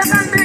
Seven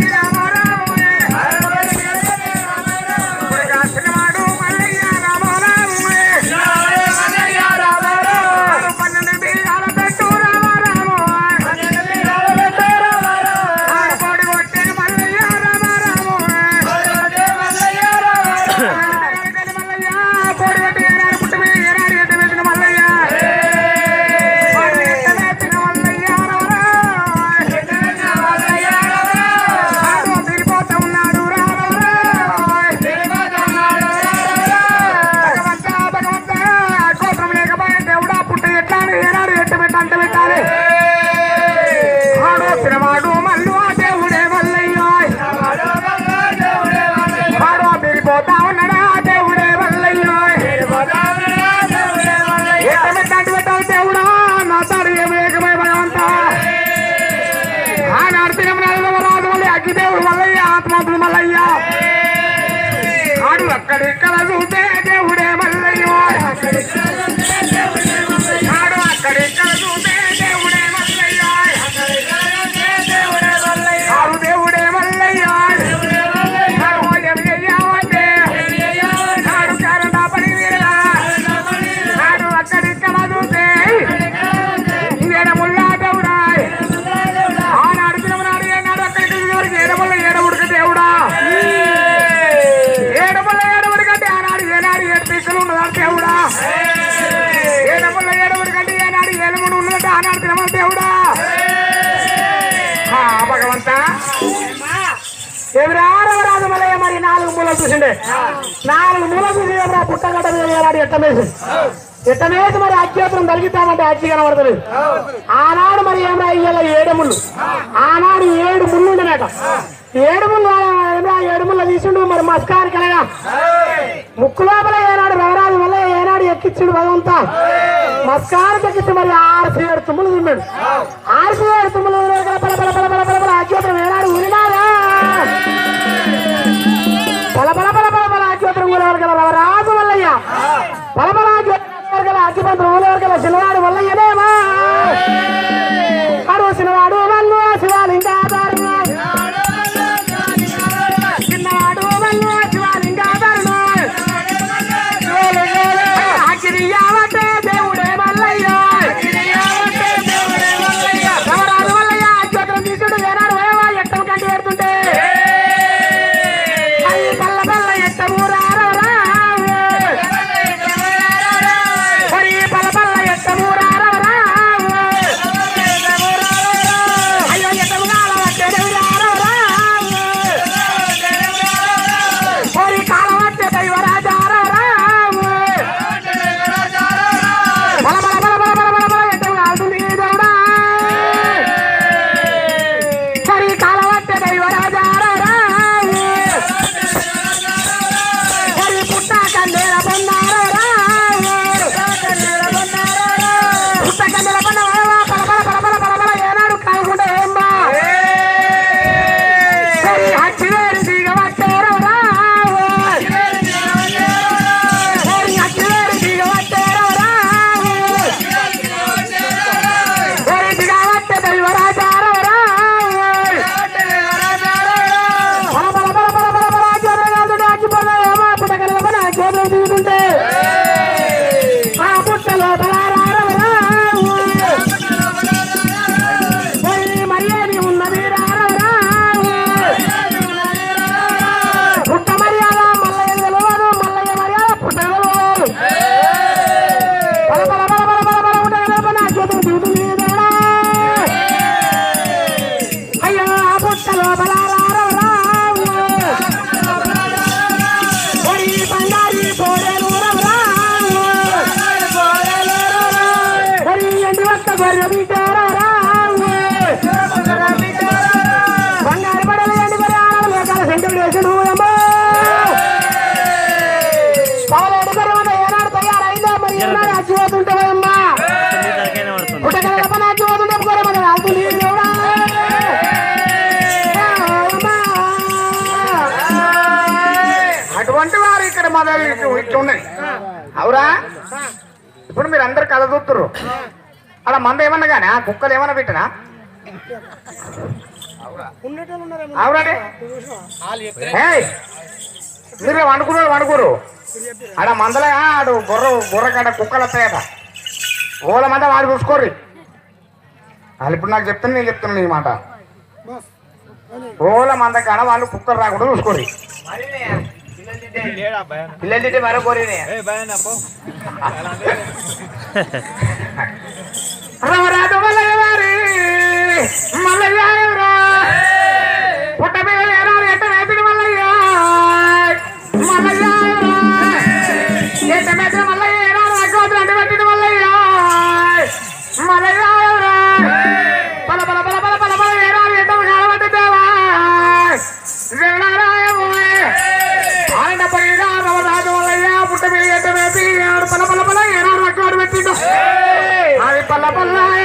ఎవరారవరాజమలయ్య మరి నాలుగు మూలలు చూసిండే? నాలుగు మూలలు చూసి ఎవరా పుట్టగడ్డ మీద ఎట్టమేసి ఎట్టమేసి మరి అత్యవసరం కలిగితామంటే అచ్చి కనబడతలేదు. ఆనాడు మరి ఏమరా ఇయ్యాల? ఏడు ముళ్ళు. ఆనాడు ఏడు ముళ్ళు ఉండేనట ఏడు ముళ్ళు ఏడు ముళ్ళ తీసిండు మరి మస్కారు కలగా. ముక్కు లోపల ఏనాడు రవరాజు వల్ల ఏనాడు ఎక్కిచ్చిండు భగవంతా. మస్కారు తగ్గిస్తే మరి ఆరు ఏడు తుమ్ములు తిమ్మాడు. ఆరు ఏడు తుమ్ములు చేసిండు అటువంటి వారు ఇక్కడ అవురా? ఇప్పుడు మీరు అందరు కథ చూస్తున్నారు అలా మంద ఏమన్నా కానీ కుక్కలు ఏమన్నా పెట్టినా? మీరే వండుకున్నారు వండుకోరు. ఆడ మందలే ఆడు బుర్ర బుర్ర కాడ కుక్కలు వస్తాయట. ఓల మంద వాడు చూసుకోర్రి. వాళ్ళు ఇప్పుడు నాకు చెప్తాను నేను చెప్తున్నాను ఈ మాట. ఓల మంద కాడ వాళ్ళు కుక్కలు రాకుండా చూసుకోర్రి. పిల్లలు తింటే మరో Jesus. Hare Palapalai.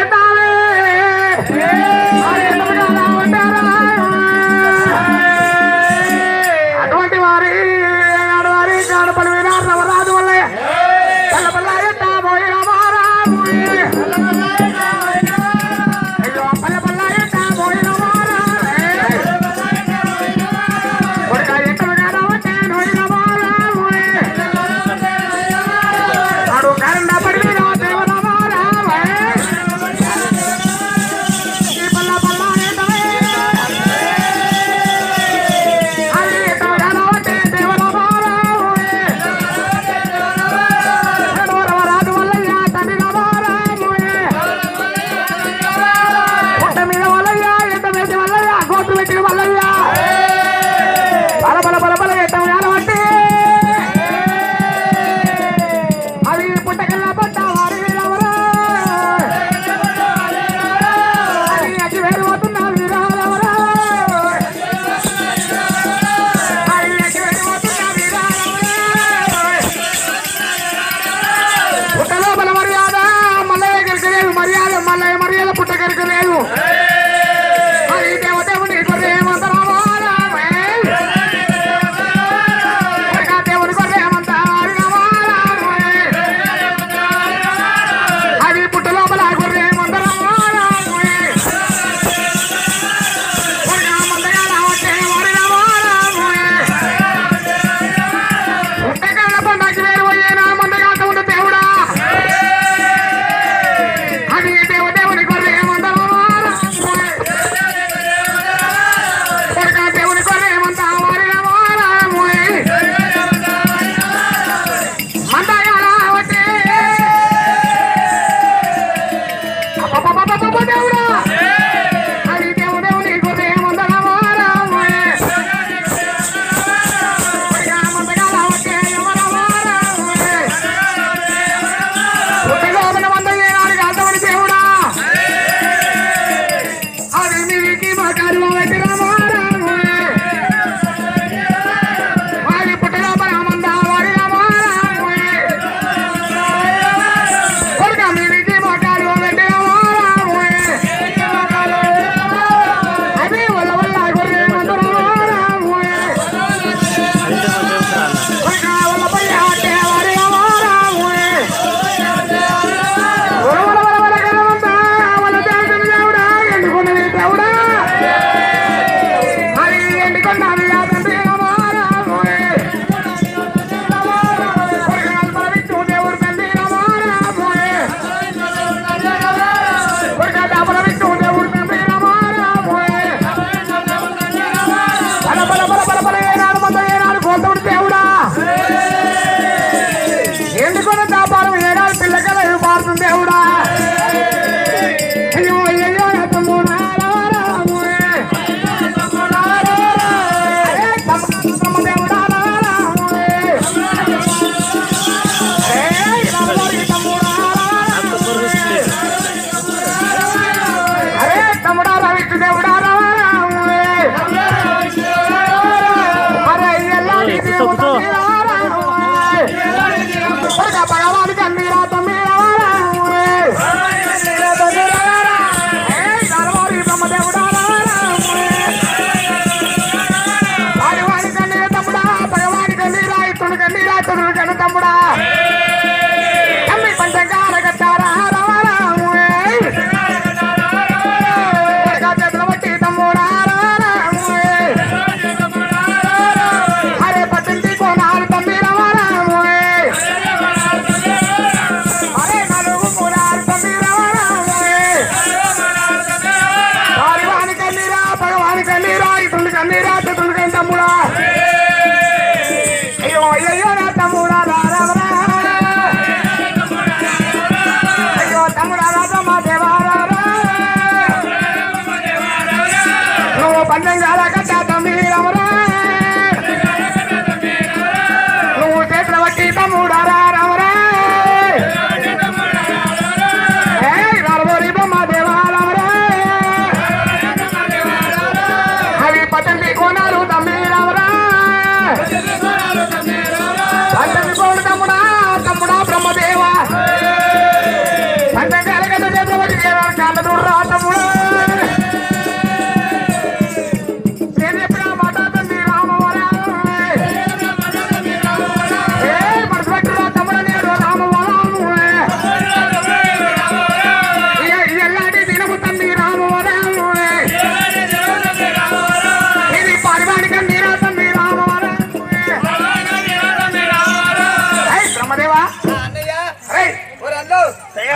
cargar con algo.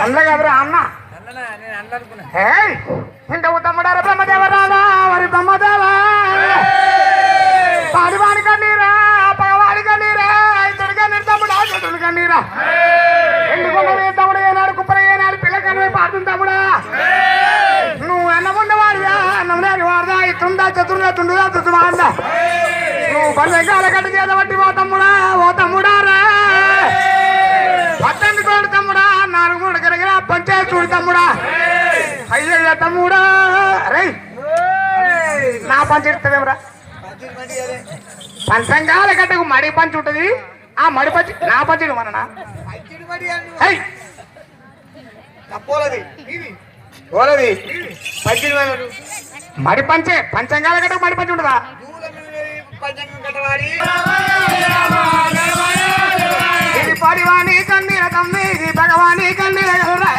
అన్న? కదరా అన్న తమ్ముడారా బ్రహ్మదేవా? పాడివాడి కన్నీరా పగవాడి కన్నీరా ఇద్దరు కన్నీరు తమ్ముడా కన్నీరా. తమ్ముడు ఏనాడు కుప్పర ఏనాడు పిల్ల కన్నువే పాడుతుంది తమ్ముడా. నువ్వు అన్నం ఉండవాడివా అన్నం లేని వాడదా? చతురుగా తుండుదా? నువ్వు కట్ట చేత బట్టి ఓ తమ్ముడా ఓ తమ్ముడా. పంచాయతీ చూడు తమ్ముడా. అయ్యయ్య తమ్ముడా. రే నా పంచి ఇస్తుందేమరా పంచంగాల గడ్డకు మడి పంచి ఉంటుంది. ఆ మడి పంచి నా పంచి మననా మడి పంచే పంచంగాల గడ్డకు మడి పంచి ఉంటుందా? ఇది పరివాణి తమ్మి ఇది భగవాని కన్నీరా.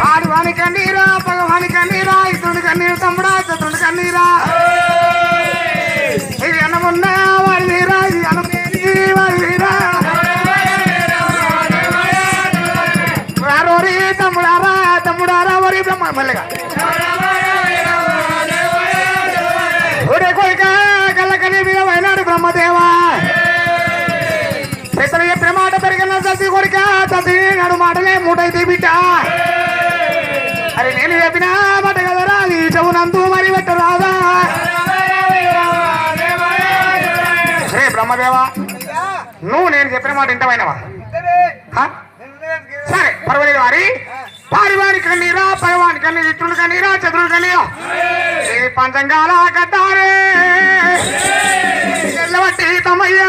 వాడు వాని కన్నీరా భగవాని కన్నీరా ఇతరుడి కన్నీరు తమ్ముడా చతురుడి కన్నీరా. ఇది అన్నమున్నా వారి వీరా ఇది అన్నమేని వారి వీరా రారోరి తమ్ముడారా తమ్ముడారా వరి బ్రహ్మ ఒరే మీద వైనాడు బ్రహ్మదేవా. బ్రహ్మదేవా నువ్వు నేను చెప్పిన మాట ఇంటమైనవా సరే పర్వాలేదు వారి. పారివారి కన్నీరా పగవాని కన్నీరు ఇట్టుడు కన్నీరా చతురుడు కన్నీరా. ఈ పంచంగాల కట్టారే ఎల్లవట్టి తమయ్యా.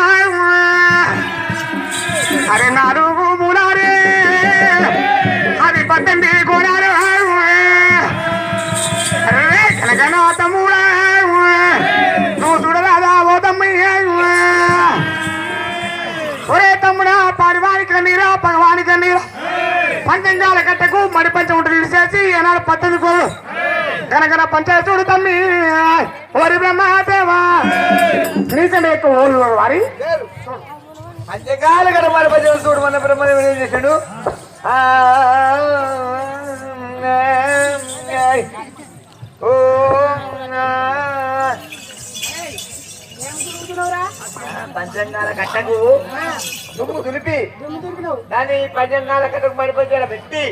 పంచంగాల కట్టకు మడి పంచం ఉంటుంది ఇడిచేసి ఏనాడు పద్దెనిమిది కోడు గనగన పంచాయతీడు తమ్మి. ఓరి బ్రహ్మదేవా. నీకంటే ఎక్కువ ఊళ్ళు వారి? పంచకాల కట్ట మరి పంచం చూడు మన బ్రహ్మదేవుడు ఏం చేశాడు? ఓ పంచంగాల కట్టకు దుమ్ము దులిపి. దాన్ని పంచంగాల కట్టకు మరి పంచాల పెట్టి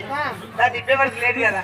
దాన్ని ఇప్పే వరకు లేదు కదా.